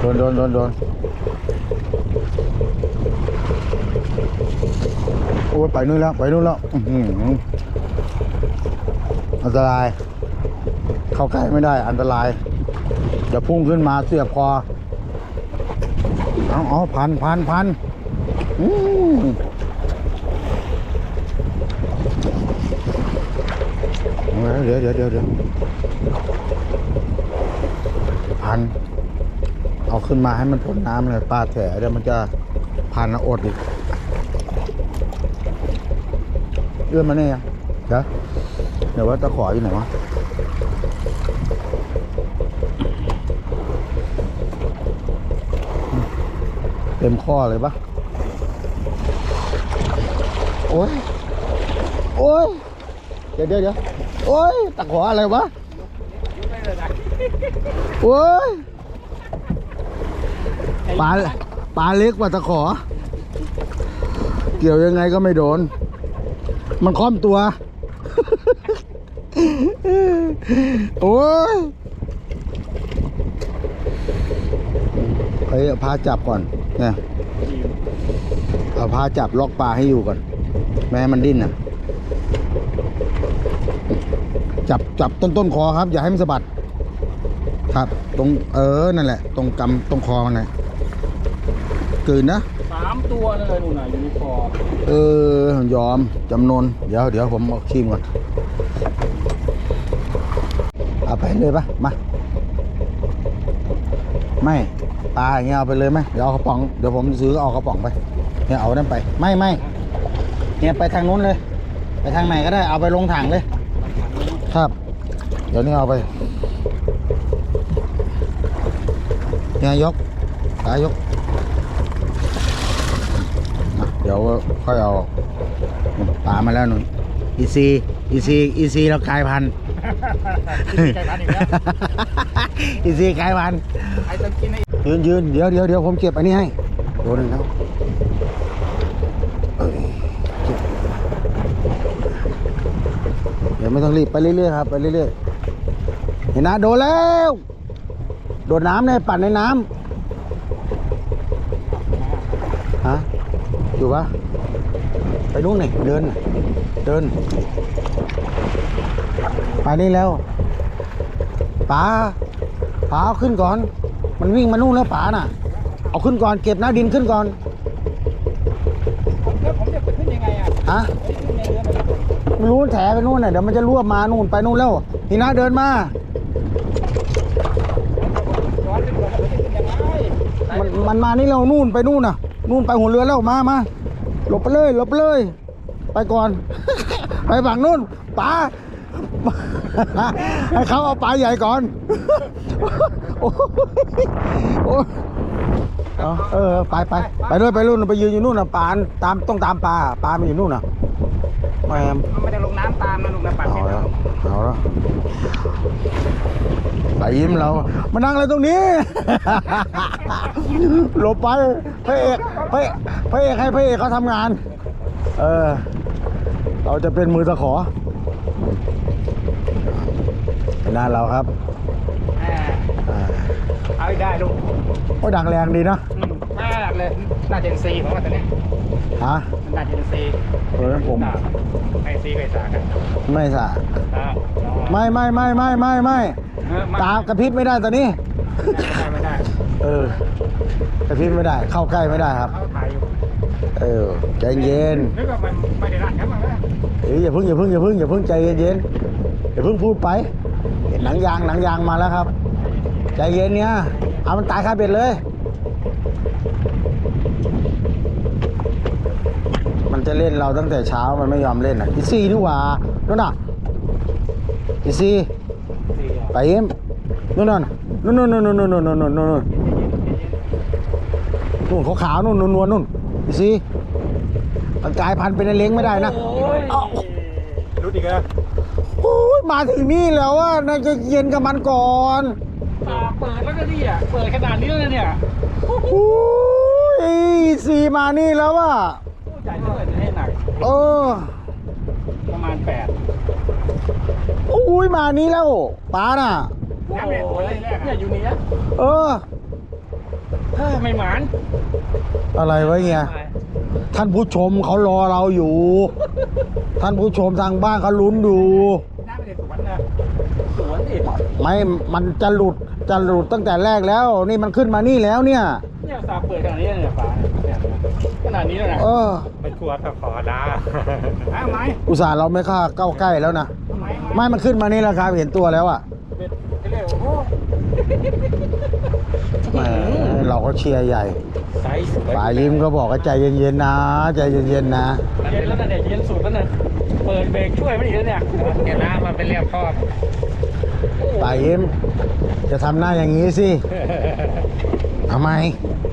โดนโดนโดนโดนโอ้ยไปนู่นแล้ว ไปนู่นแล้วอือันตราย เข้าใกล้ไม่ได้ อันตรายจะพุ่งขึ้นมาเสียบคอเอาเอาพันพันพันอืมเดี๋ยวเดี๋ยวเดี๋ยวเดี๋ยวพัน เอาขึ้นมาให้มันพ้นน้ำเลยปลาแถเดี๋ยวมันจะพันอดอีกเอื้อมมาเนี่ยยังเดี๋ยวเดี๋ยวว่าตะขออยู่ไหนวะเต็มข้อเลยปะโอ้ย โอ้ย เดี๋ยวเดี๋ยวเดี๋ยวโอ้ยตะขออะไรวะ โอ้ย ปลาปลาเล็กกว่าตะขอ เกี่ยวยังไงก็ไม่โดน มันคล้อมตัว โอ้ยเฮ้ยพาจับก่อนเนี่ยเอาพาจับล็อกปลาให้อยู่ก่อนแม่ให้มันดิ้นน่ะ จับจับต้นต้นคอครับ อย่าให้มันสะบัด ครับ ตรงเออนั่นแหละ ตรงกำตรงคอมันนะ กลืนนะสามตัวเลยนู่นน่ะยูนิฟอร์มเออยอมจำนนเดี๋ยวเดี๋ยวผมเอาชิมก่อนเอาไปเลยปะมาไม่ปลาอย่างเงี้ยเอาไปเลยไหมเดี๋ยวเอากระป๋องเดี๋ยวผมซื้อเอากระป๋องไปเนี่ยเอานั่นไป ไม่ไม่เนี่ยไปทางนู้นเลย ไปทางไหนก็ได้เอาไปลงถังเลย ครับ เดี๋ยวนี้เอาไปเนี่ยยกตายกอะเดี๋ยวค่อยเอาปลามาแล้วหนุ่นอีซีอีซีอีซีเรากลายพันธุ์ใจพันอีกแล้วอีซีกลายพันธุ์ไอ้ต้องกินไอ้ยืนยืนเดี๋ยวเดี๋ยวเดี๋ยวผมเก็บอันนี้ให้โดนหนึ่งครับเอ้ยเก็บเดี๋ยวไม่ต้องรีบไปเรื่อยๆครับไปเรื่อยๆเห็นนะโดนแล้ว โดดน้ำเนี่ยปั่นในน้ำฮะ อยู่ปะไปนู่นนี่เดินน่ะเดิน ไปนี่แล้วป๋าป๋าเอาขึ้นก่อน มันวิ่งมานู่นแล้วป๋าน่ะ เอาขึ้นก่อนเก็บหน้าดินขึ้นก่อนแล้วผมจะไปขึ้นยังไงอะฮะไอ้ขึ้นในเรือมันไม่รู้แถไปนู่นน่ะเดี๋ยวมันจะรวบมานู่นไปนู่นแล้วนี่นะเดินมาย้อนขึ้นก่อนแล้วมันจะขึ้นยังไงมันมันมานี่แล้วนู่นไปนู่นน่ะ นู่นไปหัวเรือแล้วมามาหลบไปเลยหลบไปเลย ไปก่อน ไปฝั่งนู่นป๋าให้เขาเอาปลาใหญ่ก่อนโอ้ยโอ้ยเอาเออไปไปไปด้วยไปนู่นไปยืนอยู่นู่นน่ะปลาตามต้องตามปลาปลามันอยู่นู่นน่ะแหมมันไม่ได้ลงน้ำตามนะลุงนะปัดเอาเสร็จแล้แล้ววเอาแล้ว ไปยิ้มเรามานั่งอะไรตรงนี้ หลบไปพระเอกพระเอกพระเอกให้พระเอกเขาทำงาน เออ เราจะเป็นมือตะขอเป็นหน้าเราครับอ่าอ่าเอาให้ได้ลุงโอ้ดังแรงดีนะอืมมากเลยน่าจะเป็นซีผมว่าตัวเนี้ยฮะมันน่าจะเป็นซีเออผมไอซีไอสากันไม่สะอ่าไม่ไม่ไม่ไม่ไม่ไม่ เออตามกระพริบไม่ได้ตอนนี้ไม่ได้ไม่ได้เออกระพริบไม่ได้ เข้าใกล้ไม่ได้ครับ เขาถ่ายอยู่เออใจเย็นนึกว่ามันไม่ได้รัดครับมันนะเอ้ยอย่าเพิ่งอย่าเพิ่งอย่าเพิ่งอย่าเพิ่งใจเย็นๆอย่าเพิ่งพูดไปเห็นหนังยางหนังยางมาแล้วครับ ใจเย็นเนี่ยเอามันตายคาเบ็ดเลย มันจะเล่นเราตั้งแต่เช้ามันไม่ยอมเล่นอะอีซี่นี่หว่านู่นน่ะอีซี่ซีอะ ไปเอ็มนู่นน่ะนู่นนู่นนู่นนู่นนู่นนู่นนู่นนู่นนู่นนู่นขาวๆนู่นนวลๆนู่นอีซี่มันกลายพันธุ์เป็นไอ้เล้งไม่ได้นะโอ้ยเอ้ารู้ดีกันโอ้ยมาถึงนี่แล้วว่าน่าจะเย็นกับมันก่อนปากเปิดแล้วก็นี่อะเปิดขนาดนี้เลยเนี่ยโอ้ยสีมานี่แล้วว่าผู้ใหญ่เท่าไหร่จะให้หนักเออ ประมาณแปด โอ้ยมานี่แล้วป้าน่ะ น้ำเนี่ยตัวแรกเนี่ยอยู่นี่นะเออ เฮ้ยไม่หมานอะไรวะเงี้ยท่านผู้ชมเขารอเราอยู่ ท่านผู้ชมทางบ้านเขาลุ้นอยู่ น้าไม่ได้สวนนะสวนดิไม่ มันจะหลุด จะหลุดตั้งแต่แรกแล้ว นี่มันขึ้นมานี่แล้วเนี่ย เนี่ยสาเปิดขนาดนี้เลยเนี่ยฝาเนี่ยขนาดนี้แล้วนะเออ ไม่กลัวตะขอดาหาไหม อุตส่าห์เราไม่ค่าเข้าใกล้แล้วนะ ไหมไม่มันขึ้นมานี่แล้วครับเห็นตัวแล้วอะเป็ดเรียกโอ้โหแหมเราก็เชียร์ใหญ่ไซส์สวยป่ายิ้มก็บอกว่าใจเย็นๆนะ ใจเย็นๆนะ เย็นแล้วนะเนี่ยเย็นสุดแล้วนะเปิดเบรกช่วยไม่ดีแล้วเนี่ยเดี๋ยวน้ำมันเป็นเรียบครอบป่ายิ้ม จะทำหน้าอย่างนี้สิทำไม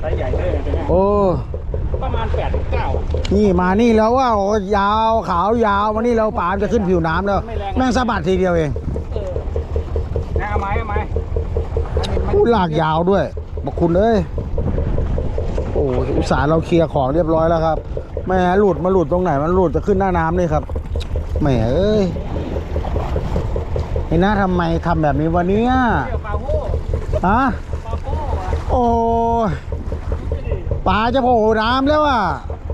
ไซส์ใหญ่เลยเป็นไงโอ้ ประมาณ8ปดเก้านี่มานี่แล้วว่าโอ้ยาวขาวยาวมานี่เราป่ามนจะขึ้นผิวน้ำแล้วแม่งสะบัดทีเดียวเองเออนะเอาไหมเอาไหมอันนี้มันอู้ลากยาวด้วยบอกคุณเอ้ยโอ้อุตส่าห์เราเคลียร์ของเรียบร้อยแล้วครับแหม่หลุดมาหลุดตรงไหนมันหลุดจะขึ้นหน้าน้ำนี่ครับแหมเอ้ยไอ้น้าทำไมทำแบบนี้วะเนี่ยเที่ยวปลาโห่ฮะปลาโห่อะโอ้ยดูดิ ปลาจะโผล่น้ำแล้วอะ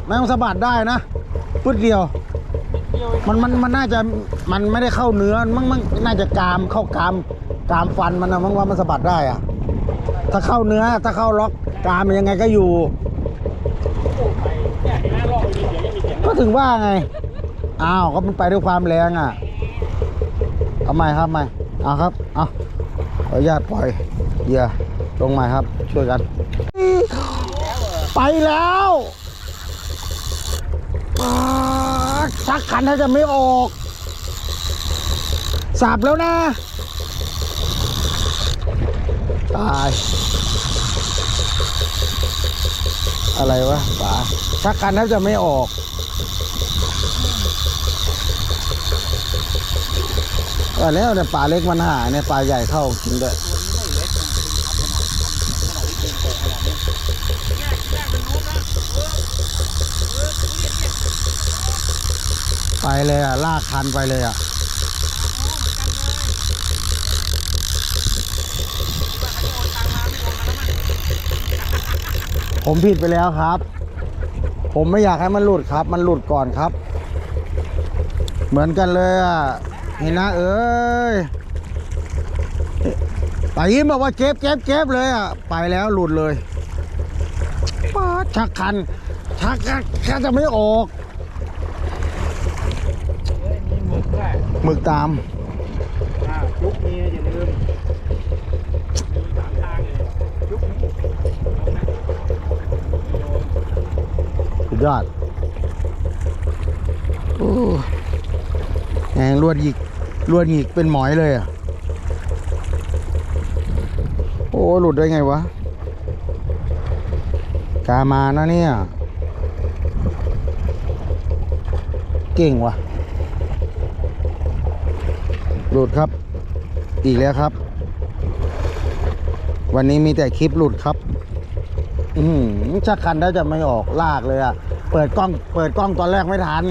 แม่ต้องสะบัดได้นะพุดเดียว มันมันมันน่าจะมันไม่ได้เข้าเนื้อมันมันน่าจะกรามเข้ากรามกรามฟันมันนะมั้งว่ามันสะบัดได้อะถ้าเข้าเนื้อถ้าเข้าล็อกกรามยังไงก็อยู่ก็ถึงว่าไงอ้าวก็มันไปด้วยความแรงอะเอาใหม่ครับใหม่เอาครับเอาขออนุญาตปล่อยเหยื่อลงม่ครับ ช่วยกัน ไปแล้วชักขันถ้าจะไม่ออกสับแล้วนะ ตาย อะไรวะป๋าชักคันแทบจะไม่ออก แล้วเนี่ยปลาเล็กมันหายเนี่ยปลาใหญ่เข้ากินด้วย เลยอะลากคันไปเลยอะผมผิดไปแล้วครับ ผมไม่อยากให้มันหลุดครับ มันหลุดก่อนครับ เหมือนกันเลยอะเห็นนะเอ้ยไปยิ้มบอกว่าเก็บเก็บเก็บเลยอะไปแล้วหลุดเลยป๊าดชักคันชักกันแค่จะไม่ออกเฮ้ยมี หมึกด้วยหมึกตามอ่ายุคนี้อย่าลืมมีสามทางเลยยุคนี้สุดยอดโอ้แหงลวดหยิกลวดหยิกเป็นหมอยเลยอะ โอ้หลุดได้ไงวะกามานะเนี่ย เก่งว่ะ หลุดครับ อีกแล้วครับ วันนี้มีแต่คลิปหลุดครับ อืมชักคันได้จะไม่ออกลากเลยอะเปิดกล้อง เปิดกล้องตอนแรกไม่ทัน